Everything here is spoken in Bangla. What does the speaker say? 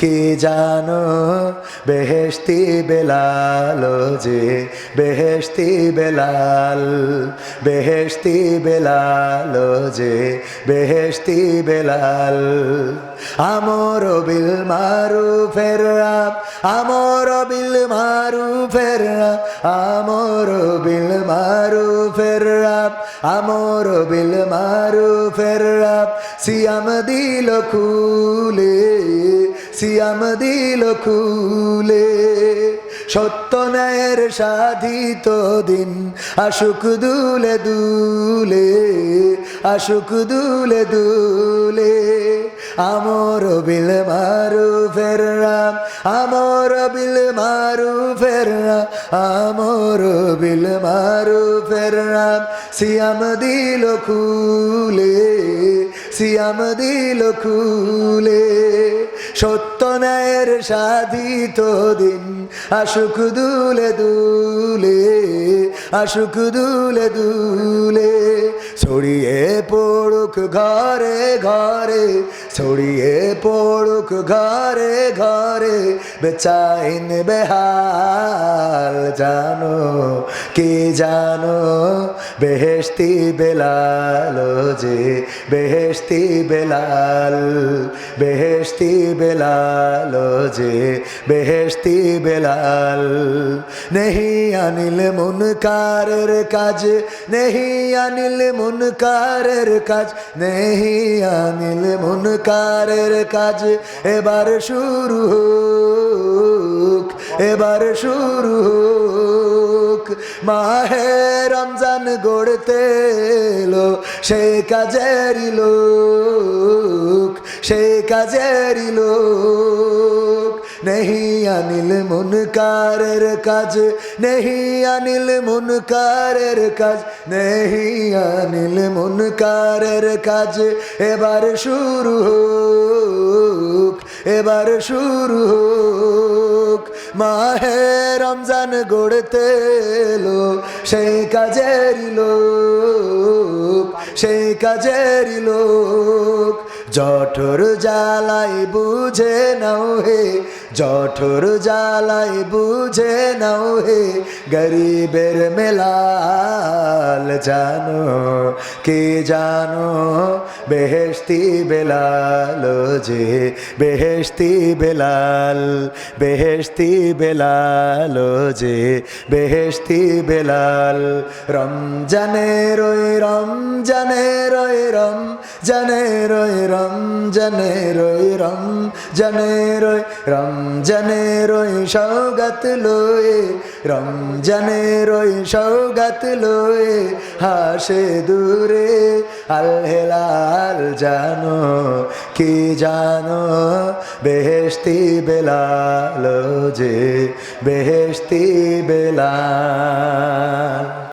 কি জানো? বেহেশতি বেলাল, যে বেহেশতি বেলাল বেহেশতি বেলাল, যে বেহেশতি বেলাল। আমর বিল মারু ফেরাব আমর বিল মারু ফেরাব আমর বিল মারু ফেরাব আমর বিল মারু ফেরাব সিয়াম দিল খুলে সিয়াম দিল খুলে। সত্য ন্যায়ের সাধিত দিন আশুক দুলে দুলে আশুক দুলে দুলে। আমর বিল মারু ফেররাম আমর বিল মারু ফেররাম আমর বিল মারু ফেররাম সিয়াম দিল খুলে সিয়াম দিল খুলে সত্য ন্যায়ের সাধিত দিন আশুক দুলে দুলে আশুক দুলে দুলে। ছড়িয়ে পড়ুক ঘরে ঘরে, ছড়িয়ে পড়ুক ঘরে ঘরে, বেচাইন বেহাল জানো, কি জানো? বেহেস্তি বেলাল যে বেহেস্তি বেলাল, বেহেশতি বেলাল যে বেহেস্তি বেলাল। নেহি আনিল মুন মুনকারের কাজ, নেহি আনিল মুনকারের কাজ নেহি আনিল, মুনকারের কাজ এবার শুরু হোক, এবার শুরু হোক। মাহে রমজান গড়তে এলো, সেই কাজেরই লোক, সেই কাজেরই লোক। নেহি আনিল মুনকারের কাজ, নেহি আনিল মুনকারের কাজ, নেহি আনিল মুনকারের কাজ। এবার শুরু হোক, এবার শুরু হোক, মাহে রমজান গড়তে এলো, সেই কাজেরই লোক, সেই কাজেরই লোক। জঠর জ্বালাই বুঝে নাও হে, জঠর জ্বালাই বুঝে নাও হে, গরিবের মেলাল জানো, কে জানো বেহেশতি বেলাল যে, বেহেশতি বেলাল বেহেশতি বেলাল যে, বেহেশতি বেলাল, রমজানের ওই রমজানের ওই রমজানের ওই রমজানের ওই রমজানের ওই রমজানের ওই সৌগাত লয়ে। রমজানের ওই সৌগাত লয়ে, হাসে দূরে। আল জানো, কি জানো, বেহেশতি বেলাল যে, বেহেশতি বেলাল।